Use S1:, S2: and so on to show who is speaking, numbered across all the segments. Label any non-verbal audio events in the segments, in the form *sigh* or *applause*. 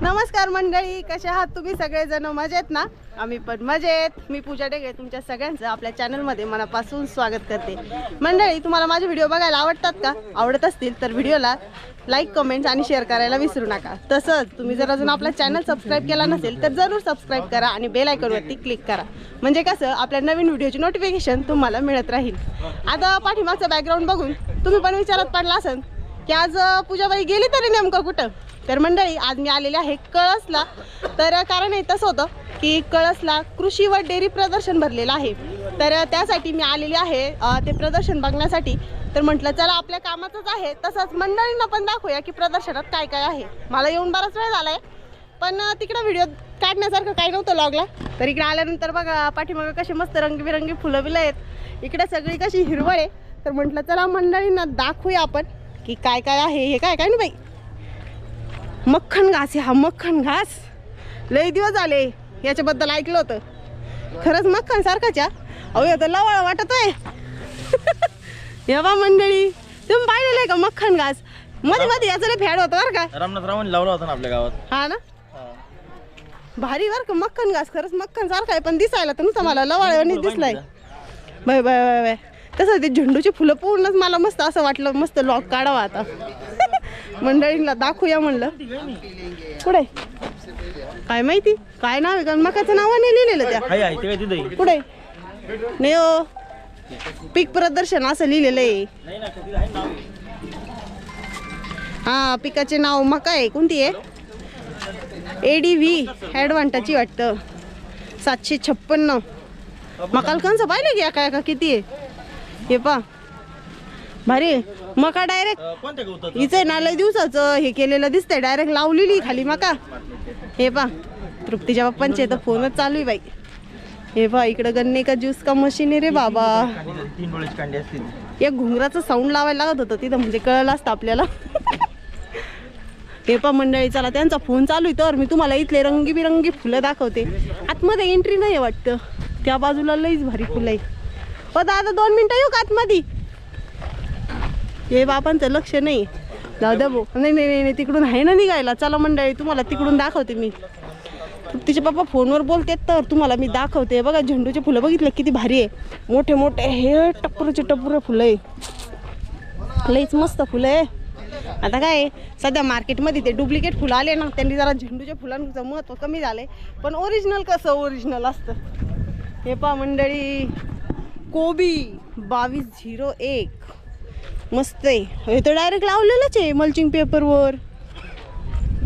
S1: नमस्कार मंडळी कसे आहात तुम्ही? सगळेजण मजेत ना? आम्ही पण मजेत. मी पूजा डेगे तुमच्या सगळ्यांचं आपल्या चॅनलमध्ये मनापासून स्वागत करते. मंडळी तुम्हाला माझे व्हिडिओ बघायला आवडतात का? आवडत असतील तर व्हिडिओला लाईक कमेंट्स आणि शेअर करायला विसरू नका. तसंच तुम्ही जर अजून आपला चॅनल सबस्क्राईब केला नसेल तर जरूर सबस्क्राईब करा आणि बेल आयकॉनवरती क्लिक करा. म्हणजे कसं आपल्या नवीन व्हिडिओची नोटिफिकेशन तुम्हाला मिळत राहील. आता पाठीमागचं बॅकग्राऊंड बघून तुम्ही पण विचारात पडला असेल की आज पूजाबाई गेली तरी नेमकं कुठं? तर मंडळी आज मी आलेले आहे कळसला. तर कारण हे तसं होतं की कळसला कृषी व डेअरी प्रदर्शन भरलेलं आहे. तर त्यासाठी मी आलेली आहे ते प्रदर्शन बघण्यासाठी. तर म्हटलं चला आपल्या कामाचंच आहे. तसंच मंडळींना पण दाखवूया की प्रदर्शनात काय काय आहे. मला येऊन बराच वेळ झाला आहे पण तिकडं व्हिडिओ काढण्यासारखं काही नव्हतं लॉगला. तर इकडे आल्यानंतर बघा पाठीमागं कसे मस्त रंगीबिरंगी फुलं बिलं आहेत. इकडे सगळी कशी हिरवळ आहे. तर म्हटलं चला मंडळींना दाखवूया आपण. की काय काय आहे हे काय काय ना बाई? मक्खन घास हा मक्खन घास. लई दिवस झाले याच्याबद्दल ऐकलं होतं. खरंच मक्खन सारखाच्या? अहो आता लवळ वाटत आहे. *laughs* येवा मंडळी तुम्ही पाहिलेलं आहे का मक्खन घास? मध्ये मध्ये याचं लय फॅड होतं बरं का?
S2: रामनाथ रावण लावला होता ना आपल्या गावात.
S1: हा ना? भारी बरं का मक्खन घास. खरंच मक्खन सारखा आहे पण दिसायला तर नुसतं मला लवाळवानी दिसलाय. Bye bye bye bye. तसं ते झेंडूची फुलं पूर्णच मला मस्त असं वाटलं मस्त लॉक काढावा आता. *laughs* मंडळींना दाखवूया म्हणलं. पुढे काय माहिती? काय नाव आहे? कारण मकाचं नाव नाही लिहिलेलं त्या. पुढे नाही हो. पीक प्रदर्शन असं लिहिलेलं आहे. हा पिकाचे नाव मका आहे. कोणती आहे? ए डी व्ही ॲडव्हान्टाची वाटतं. सातशे छप्पन्न. मकाल कंस पाहिले की एका एका किती आहे? हे पा. भारी. मका डायरेक्ट
S2: अं, कोणत्या गवतात?
S1: हिचं आहे ना लय दिवसाचं हे केलेलं दिसतंय. डायरेक्ट लावलेली खाली मका. हे पा. तृप्तीच्या पप्पांचे तर फोनच चालू आहे बाई. हे पा इकडं गन्ने का ज्यूस का मशीन आहे रे बाबा.
S2: तीन डोळ्याची कांडी असतील.
S1: एक घुंगराचं साऊंड लावायला लागत होतं तिथं म्हणजे कळलं असतं आपल्याला. हे पा मंडळी चला त्यांचा फोन चालू आहे. तर मी तुम्हाला इथले रंगीबिरंगी फुलं दाखवते. आतमध्ये एंट्री नाही वाटतं. त्या बाजूला लईच भारी फुलं आहे. हो दादा दोन मिनटं येऊ का आतमध्ये? हे बापांचं लक्ष नाही जाऊ द्या भाऊ. नाही नाही नाही नाही, तिकडून आहे ना निघायला. चला मंडळी तुम्हाला तिकडून दाखवते मी. तिचे पप्पा फोनवर बोलते तर तुम्हाला मी दाखवते. बघा झेंडूचे फुलं बघितलं किती भारी आहे. मोठे मोठे हे टप्पुरचे टप्पर फुलं आहे. लईच मस्त फुलं आहे. आता काय आहे, सध्या मार्केटमध्ये ते डुप्लिकेट फुलं आले ना त्यांनी जरा झेंडूच्या फुलांचं महत्त्व कमी झालंय. पण ओरिजिनल कसं ओरिजिनल असतं? हे पा मंडळी. कोबी बावीस झिरो एक. मस्त आहे. हे तर डायरेक्ट लावलेलंच आहे मल्चिंग पेपरवर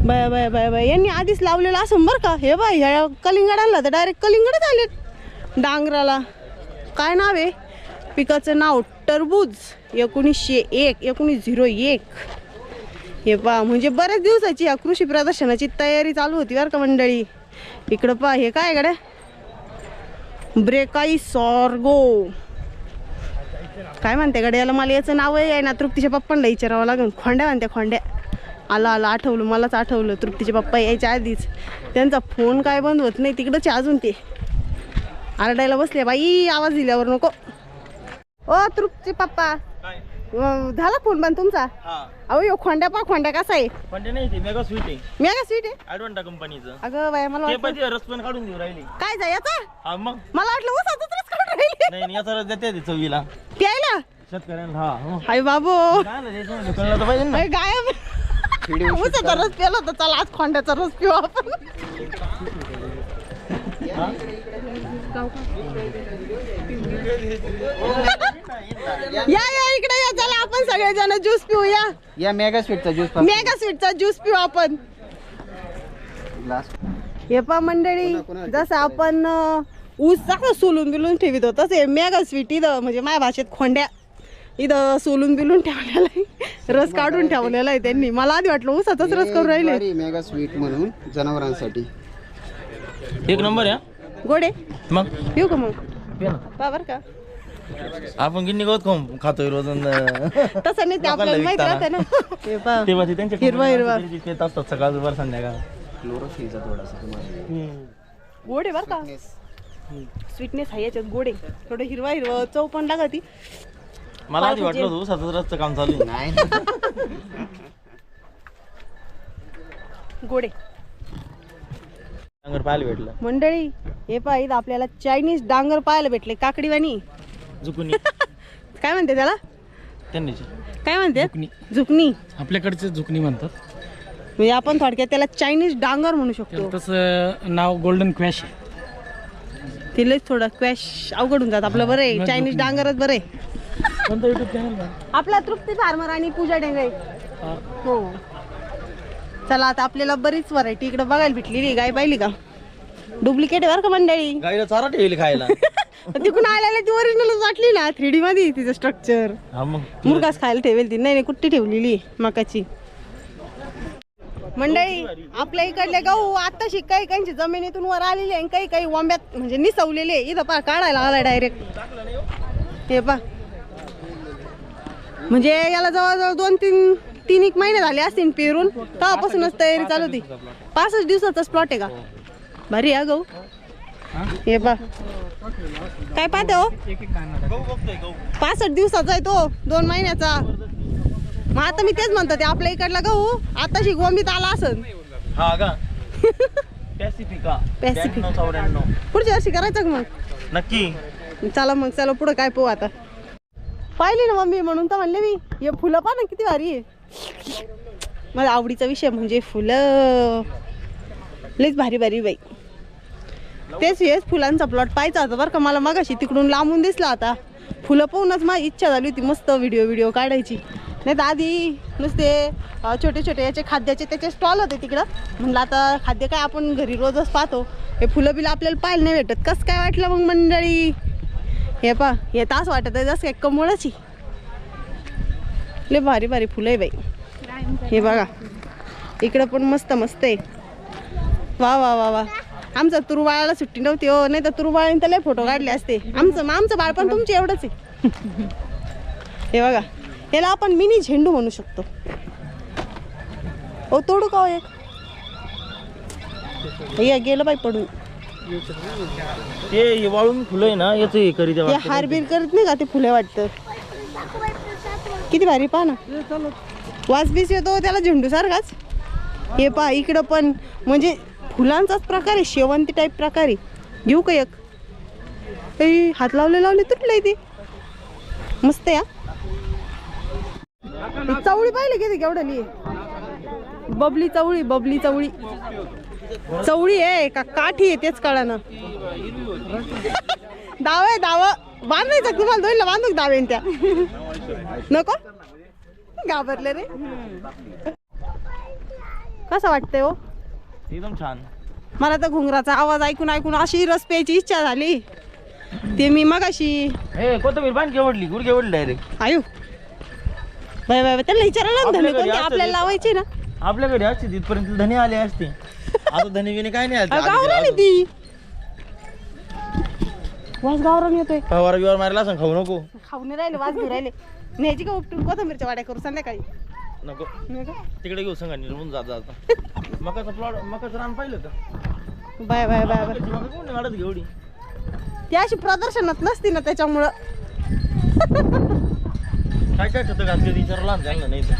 S1: बाय बाय बाय बाय. यांनी आधीच लावलेलं असं बरं का? हे बाय ह्या कलिंगडाला तर डायरेक्ट कलिंगडच आले डांगराला. काय नाव आहे? पिकाचं नाव टरबूज. एकोणीसशे एक एकोणीस झिरो एक. हे पहा म्हणजे बऱ्याच दिवसाची या कृषी प्रदर्शनाची तयारी चालू होती बरं का मंडळी? इकडं पहा हे काय गड्या? ब्रेकाई सॉर्गो. काय म्हणते गड्याला? मला याचं नाव आहे ना तृप्तीच्या पप्पांना विचारावं लागेल. खोंड्या म्हणते खोंड्या. आला आला आठवलं मलाच आठवलं. तृप्तीचे पप्पा यायच्या आधीच. त्यांचा फोन काय बंद होत नाही तिकडंच आहे अजून ते. आरडायला बसले. बाई आवाज दिल्यावर नको. ओ तृप्तीचे पप्पा. अं, झाला फोन बंद तुमचा?
S2: हा.
S1: अहो यो खोंड्या पा खोंड्या कसा आहे?
S2: पण ते नाही ते मेगा स्वीट आहे.
S1: मी का स्वीट आहे?
S2: ॲडवांटा कंपनीचं
S1: अगं बाय मला
S2: ते
S1: वाटलं
S2: पण ते रस पण काढून देऊ राहिली.
S1: काय जाय याचा?
S2: हा मग.
S1: मला वाटलं उसाच रस काढून राहिली.
S2: नाही याचा रस देते ते चवीला.
S1: प्यायला?
S2: शेतकऱ्यांना हा हो.
S1: हाय बाबू.
S2: काय ना द्यायचं म्हणजे कळलं तर पाहिजे ना.
S1: अरे गायब. उसाचा रस प्याला होता चला आज खोंड्याचा रस पिऊ आपण. या या इकडे या चला आपण सगळेजण ज्यूस पिऊया
S3: या. मेगा स्वीटचा ज्यूस
S1: मेगा स्वीटचा ज्यूस पिऊ आपण. हे पा मंडळी जसं आपण ऊस चांगलं सोलून बिलून ठेवित होतं तसे मेगा स्वीट इथं म्हणजे माझ्या भाषेत खोंड्या इथं सोलून बिलून ठेवलेला आहे. रस काढून ठेवलेला आहे त्यांनी. मला आधी वाटलं ऊसाचाच रस करून राहिले.
S3: मेगा स्वीट म्हणून जनावरांसाठी.
S2: एक नंबर आहे
S1: गोडे?
S2: मग?
S1: येऊ का मग?
S2: पे ना.
S1: पा बर का.
S2: आपण गिन्नी गवत खाऊन खातोय रोज अन, *laughs*
S1: तसं नाही ते आपल्याला माहीत राहते ना. *laughs* हे पा
S2: तेव्हा ते त्यांचे
S1: हिरवा हिरवा.
S2: असतात सकाळ संध्याकाळ.
S3: क्लोरोफिलचा थोडासा तुम्हाला.
S1: गोड आहे बर का? स्वीटनेस आहे याच्यात गोड आहे. थोडं हिरवा हिरवा चव पण लागती.
S2: मला आधी वाटलं होतं रसचं काम चालू आहे.
S3: नाही. *laughs*
S1: गोडे
S2: डांगर पाहायला भेटलं.
S1: मंडळी हे पहा इथं आपल्याला चायनीज डांगर पाहायला भेटले. काकडीवाणी.
S2: झुकून. *laughs*
S1: काय म्हणते त्याला?
S2: त्यांनी
S1: काय म्हणते?
S4: झुकणी.
S1: झुकणी
S4: आपल्याकडचे झुकणी म्हणतात.
S1: म्हणजे आपण थोडक्यात त्याला चायनीज डांगर म्हणू शकतो.
S4: त्याला तसं नाव गोल्डन क्वॅश आहे.
S1: तिला थोडं क्वॅश अवघडून जात. आपलं बरं आहे. चायनीज डांगरच बरं आहे.
S4: कोणतं युट्यूब चॅनल
S1: आपला तृप्ती फार्मर आणि पूजा डेंगळे हो. चला आता आपल्याला बरीच व्हरायटी इकडे बघायला भेटलेली. गाय पाहिली का? डुप्लिकेट आहे बरं का मंडळी?
S2: गाईला चारा ठेवली खायला. *laughs*
S1: तिकडून आलेल्या ती ओरिजिनलच वाटली ना थ्री डी मध्ये तिचं स्ट्रक्चर
S2: हा मग
S1: मुरगास खायला ठेवेल ती. नाही नाही कुट्टी ठेवलेली मकाची. मंडळी आपल्या इकडले गहू आताशी काही काहींची जमिनीतून वर आलेले आणि काही काही वांब्यात म्हणजे निसवलेले आहे. इथं पा काढायला आला डायरेक्ट हे पा म्हणजे याला जवळजवळ दोन तीन तीन एक महिने झाले असतील पेरून. तेव्हापासूनच तयारी चालू होती. पाचच दिवसाचाच प्लॉट आहे का? भारी आहे हा गहू. हे पा काय पाहते हो? पासष्ट दिवसाचा आहे तो दोन महिन्याचा. मग आता मी तेच म्हणतो ते आपल्या इकडला गहू आताशी गोंबीत आला असन.
S2: हा *laughs*
S1: पुढच्या वर्षी करायचं मग?
S2: नक्की.
S1: चला मग चला पुढं काय पाहू आता. पाहिली ना मम्मी म्हणून तर म्हणले मी हे फुलं पहा ना किती भारी आहे. माझा आवडीचा विषय म्हणजे फुलं. लईच भारी भारी बाई. तेच हेच फुलांचा प्लॉट पाहायचा होता बरं का. मला मगाशी तिकडून लांबून दिसला आता. फुलं पाहूनच माझी इच्छा झाली होती मस्त व्हिडिओ व्हिडिओ काढायची. नाही तर आधी नुसते छोटे छोटे याचे खाद्याचे त्याचे स्टॉल होते तिकडं. म्हणलं आता खाद्य काय आपण घरी रोजच पाहतो. हे फुलं बिलं आपल्याला पाहायला नाही भेटत. कसं काय वाटलं मग मंडळी? हे पा हे तास वाटत आहे जसं काय कमळाची. लय भारी भारी फुलं आहे बाई. हे बघा. इकडं पण मस्त मस्त आहे. वा वा वा वा. आमचं तुरुबाळाला सुट्टी नव्हती हो नाही तर तुरुबाळाने तर लय फोटो काढले असते. आमचं आमचं बाळ पण तुमचे एवढंच आहे. हे बघा. याला आपण मिनी झेंडू म्हणू शकतो. ओ तोडू का हो एक? गेलं बाई पडून.
S2: हे वाळून फुलं आहे ना याच हे करीत
S1: हारबीर करत नाही का ते फुले वाटतं? किती भारी पहा ना. वास बीस येतो त्याला झेंडू सारखाच. हे पहा इकडं पण म्हणजे फुलांचाच प्रकार आहे शेवंती टाईप प्रकार आहे. घेऊ का एक? ए, हात लावले लावले तुटलंय ते. मस्त हा. ही चवळी पाहिली किती केवढली बबली चवळी बबली चवळी. चवळी आहे का काठी आहे तेच कळा ना. *laughs* दाव आहे दाव. बांधायचं तुम्हाला दोनला बांधू का दावेन त्या. नको? घाबरले रे. कसं वाटतंय हो?
S2: एकदम छान.
S1: मला तर घुंगराचा आवाज ऐकून ऐकून अशी रस प्यायची इच्छा झाली. ते मी मग अशी
S2: हे कोथंबीर पाणी केवडली गुड केवडली डायरेक्ट
S1: आयु. बाय बाय बाय, त्यांना विचारायला धने
S2: आपल्या घरी
S1: कोणते?
S2: असतं
S1: आपल्याला
S2: ते.
S1: लावायचे ना.
S2: आपल्याकडे असते तिथपर्यंत धने आले असते. आता धने बिने काय नाही आले.
S1: अरे,
S2: आधी
S1: गावरान आहे ती. वास गावरान येतोय.
S2: फवारा बिवार मारला असं खाऊ नको.
S1: खाऊन नाही राहिले वास घेऊन राहिले. न्यायची का उपटून? कोथंबीरच्या वाड्या करू संध्याकाळी?
S2: नको.
S1: नाही का?
S2: तिकडे घेऊ संघ निघून जात जाता *laughs* मकाचा प्लॉट मकाचं रान पाहिलं का
S1: बाय बाय बाय बाय.
S2: मका कोण वाढत घेवडी?
S1: ती अशी प्रदर्शनात नसती ना त्याच्यामुळं.
S2: काय काय खतं घातली विचारलं लहान त्यांना नाही तर.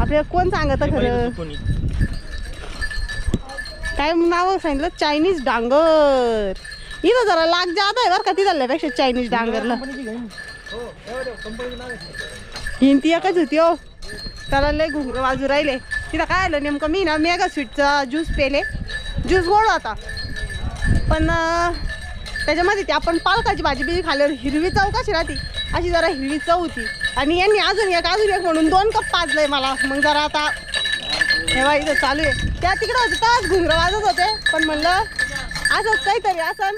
S1: आपल्याला कोण सांगत
S2: ते पाहिलं
S1: खरं?
S2: कोणी.
S1: काय नाव सांगितलं? चायनीज डांगर. इथं जरा लाग जादा आहे बरं का ती झाल्यापेक्षा चायनीज डांगरला.
S2: कंपनीची ना.
S1: हिंती एकच होती हो. त्याला लय घुंगरं वाजू राहिले. तिथं काय आलं नेमकं मी ना मेगा स्वीटचा ज्यूस पेले. ज्यूस गोड होता. पण त्याच्यामध्ये ते आपण पालकाची भाजी बिजी खाल्ल्यावर हिरवी चव कशी राहते? अशी जरा हिरवी चव होती. आणि यांनी अजून एक अजून एक म्हणून दोन कप पाजलंय मला. मग जरा आता हे बघा इथं चालू आहे. त्या तिकडं होते तर घुंगर वाजत होते. पण म्हणलं असंच काहीतरी असं.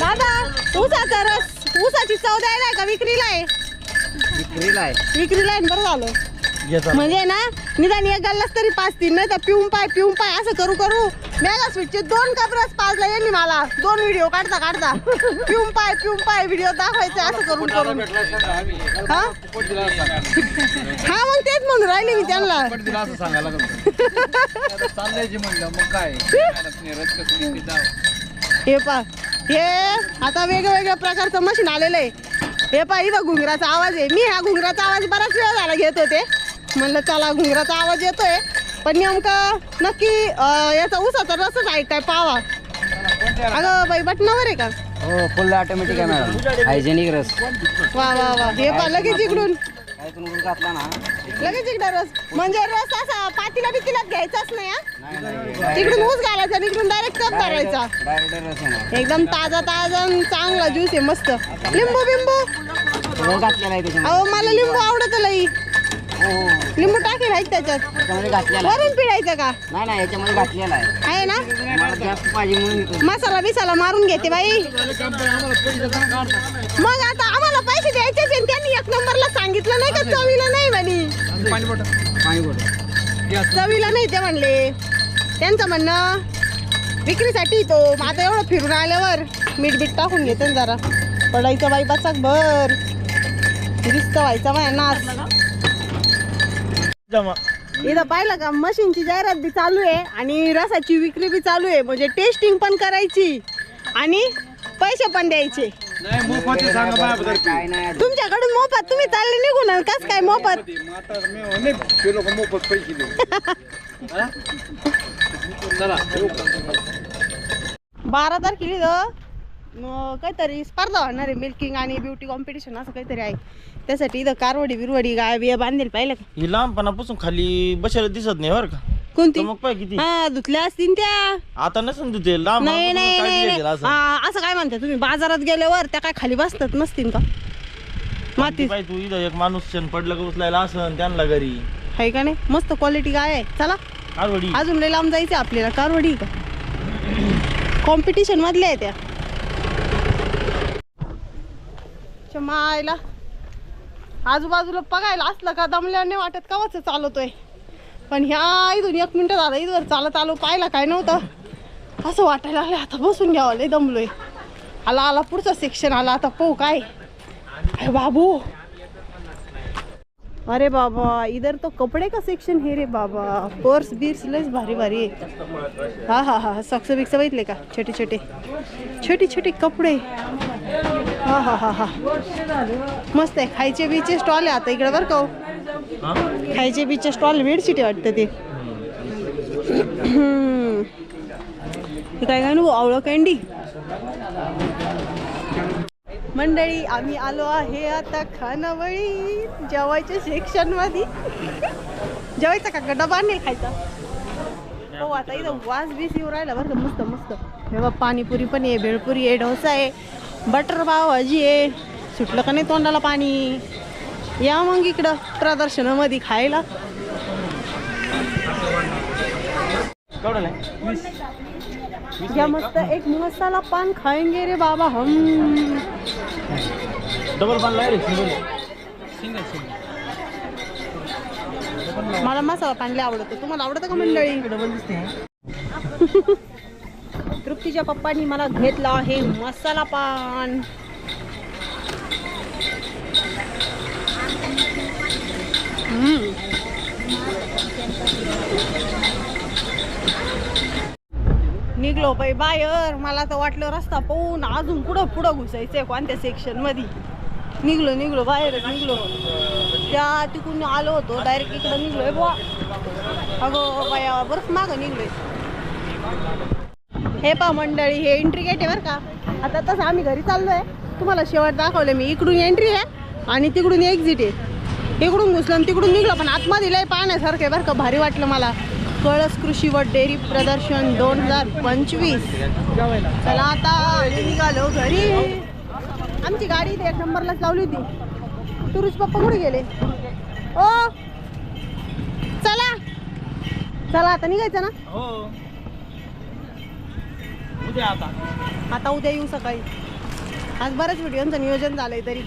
S1: दादा ऊसाचा रस. ऊसाची चव द्यायला आहे का? विक्रीला आहे.
S3: विक्रीला आहे.
S1: विक्रीला आहे ना, बरं झालं. म्हणजे ना निदान एक गल्लास तरी पाच तीन नाही तर पिऊन पाय पिऊन पाय असं करू करू. मेगा स्वीटचे दोन कप रस पाजला यांनी मला. दोन व्हिडिओ काढता काढता. पिऊन पाय पिऊन पाय व्हिडिओ दाखवायचे असं करून करून. हा? हा मग तेच म्हणून राहिले मी त्यांना.
S3: दिला असं सांगायला चाललंय म्हणलं मग काय?
S1: हे पा हे आता वेगवेगळ्या प्रकारचं मशीन आलेलं आहे. हे पा इथं घुंगराचा आवाज आहे. मी हा घुंगराचा आवाज बराच वेळ झाला घेत होते. म्हणलं चला घुंगराचा आवाज येतोय. पण नेमकं नक्की याचा ऊसाचा रसच आहे काय? पावा. अगं बाई बटनावर आहे का?
S5: हो फुल ऑटोमॅटिक आहे मॅडम. हायजेनिक रस.
S1: वा वा वा. हे पा लगेच इकडून.
S5: घातला ना.
S1: लगेच इकडं रस. म्हणजे रस असा पातीला बितीला घ्यायचाच नाही हा? तिकडून ऊस घालायचा आणि इकडून डायरेक्ट कप धरायचा
S5: डायरेक्ट रस येणार.
S1: एकदम ताजा ताजा आणि चांगला ज्यूस आहे मस्त. लिंबू बिंबू?
S5: सगळं घातलेलं आहे त्याच्यामध्ये.
S1: अहो मला लिंबू आवडत लई.
S5: हो हो.
S1: लिंबू टाकेल आहेत त्याच्यात.
S5: त्याच्यामध्ये घातलेलं आहे.
S1: वरून पिळायचं का?
S5: नाही नाही याच्यामध्ये घातलेलं आहे.
S1: आहे ना?
S5: मला जास्त पाहिजे म्हणून घेतो
S1: मसाला बिसाला मारून घेते बाई. मग आता आम्हाला पैसे द्यायचेच आहे. त्यांनी एक नंबरला सांगितलं नाही का? चवीला नाही म्हणे.
S3: पाणी
S5: पाणी
S1: चवीला नाही ते म्हणले. त्यांचं म्हणणं विक्रीसाठी तो आता एवढं फिरून आल्यावर मीठ बीठ टाकून घेते ना जरा. पडायचं बाई बचाक भर. दिसतं व्हायचा बाय नाच
S2: जमा.
S1: इथं पाहिलं का? मशीनची जाहिरात बी चालू आहे आणि रसाची विक्री बी चालू आहे. म्हणजे टेस्टिंग पण करायची आणि पैसे पण द्यायचे.
S3: नाही मोफत सांगा माझ्याबद्दल
S5: काय नाही
S1: तुमच्याकडून मोफत तुम्ही चालले निघून कस काय मोफत?
S3: आता मी नाही ते लोक मोफत पैसे देऊ *laughs* चला.
S1: बारा तारखेला इथं काहीतरी स्पर्धा होणार आहे मिल्किंग आणि ब्युटी कॉम्पिटिशन असं काहीतरी आहे. त्यासाठी इथं कारवडी बिरवडी गाय बिया बांधेल पाहिलं का?
S2: ही लहानपणापासून खाली बसायला दिसत नाही बरं का?
S1: कोणती?
S2: मग पाय किती?
S1: हा धुतल्या असतील त्या.
S2: आता नसेल तू ते लांब
S1: नाही नाही नाही नाही.
S2: असं
S1: हा, असं काय म्हणता तुम्ही? बाजारात गेल्यावर त्या काय खाली बसतात नसतील का? माती
S2: पाय तू? इथं एक माणूस पडलं का उचलायला असं त्यांना घरी?
S1: आहे का नाही? मस्त क्वालिटी काय आहे. चला.
S2: आरवडी
S1: अजून लय लांब जायचं आपल्याला. कारवडी का? कॉम्पिटिशन मधल्या आहे त्या. च्या मायला. आजूबाजूला बघायला असलं का दमल्याने वाटत कवाच चालवतोय पण ह्या इथून एक मिनटं झालं इथवर चालत आलो पाहिला काय नव्हतं. असं वाटायला आलं आता बसून घ्यावं लय दमलोय. आला आला पुढचा सेक्शन आला आता पाहू काय. अरे बाबू. अरे बाबा इधर तो कपड़े का सेक्शन हे रे बाबा? पर्स बिर्स लयच भारी भारी आहे. हा हा हा सक्स बिक्स बघितले का? छोटे छोटे. छोटे छोटे कपडे. हा हा हा हा. मस्त आहे खायचे बीचे स्टॉल आहे आता इकडे बरं का हो. खायचे बीचे स्टॉल वेडशिटे वाटतं ते. काय काय नको आवळं कँडी मंडळी आम्ही आलो आहे आता खानावळी जेवायच्या सेक्शनमध्ये जेवायचा का? गड्डा बांधेल खायचा? हो आता इथं वास बीस येऊ राहिला बरं का मस्त मस्त. हे बघ पाणीपुरी पण आहे भेळपुरी आहे डोसा आहे बटर पाव भाजी आहे. सुटलं का नाही तोंडाला पाणी? या मग इकडं प्रदर्शनामध्ये खायला. या मस्त एक मसाला पान खाएंगे रे बाबा हम.
S2: डबल पान लाय रे सिंगल
S1: मला मसाला पान लय आवडतं. तुम्हाला आवडतं का मंडळी?
S2: डबल दिसते. *laughs*
S1: तृप्तीच्या पप्पांनी मला घेतला आहे मसाला पान. निघलो बाई बायर मला तर वाटलं रस्ता पाहून अजून पुढं पुढं घुसायचंय कोणत्या सेक्शनमध्ये निघलो निघलो बाहेरच निघलो. त्या तिकडून आलो होतो डायरेक्ट इकडं निघलोय बुवा. अगो बाया बरंच मागं निघलोय. हे पा मंडळी हे एंट्री गेट आहे बरं का. आता तसं आम्ही घरी चाललोय. तुम्हाला शेवट दाखवलं मी इकडून एंट्री आहे आणि तिकडून एक्झिट आहे. इकडून घुसलं तिकडून निघलं पण आतमध्ये लय पाहण्यासारखं आहे बरं का. भारी वाटलं मला. कळस कृषी व डेअरी प्रदर्शन दोन हजार पंचवीस. चला आता निघालो घरी. आमची गाडी एक नंबरलाच लावली होती. तुरुज पप्पा कुठे गेले? ओ! चला. चला आता निघायचं ना?
S2: हो. आता.
S1: उद्या येऊ सकाळी. आज बऱ्याच व्हिडिओचं नियोजन झालंय तरी.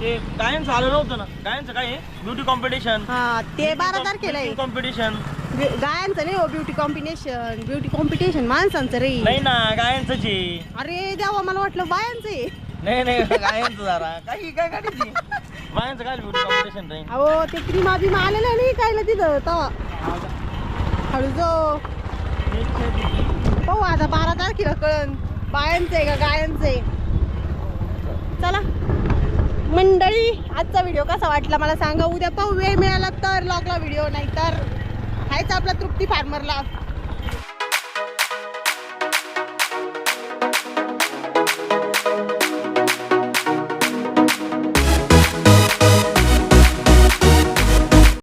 S2: ते गायनचं आलं नव्हतं ना. गायनचं काय ब्युटी कॉम्पिटिशन
S1: हा ते बारा तारखेला आहे.
S2: कॉम्पिटिशन
S1: गायांचं नाही हो ब्युटी कॉम्बिनेशन ब्युटी कॉम्पिटिशन माणसांचं रे.
S2: नाही ना गायनच आहे.
S1: अरे देवा मला वाटलं बायांचं आहे.
S2: नाही नाही गायनचं जरा. काही काय काढायची गायनचं काय ब्युटी कॉम्पिटिशन राहील
S1: अहो ते क्रीमा बिमा आलेलं नाही कायला तिथं तवा हळू जो. पाहू आता बारा तारखेला कळण बायांचं आहे का गायांचं आहे? चला. मंडळी आजचा व्हिडिओ कसा वाटला मला सांगा. उद्या पाहू वेळ मिळाला तर लॉगला व्हिडिओ नाही तर जायचं आपला तृप्ती फार्मरला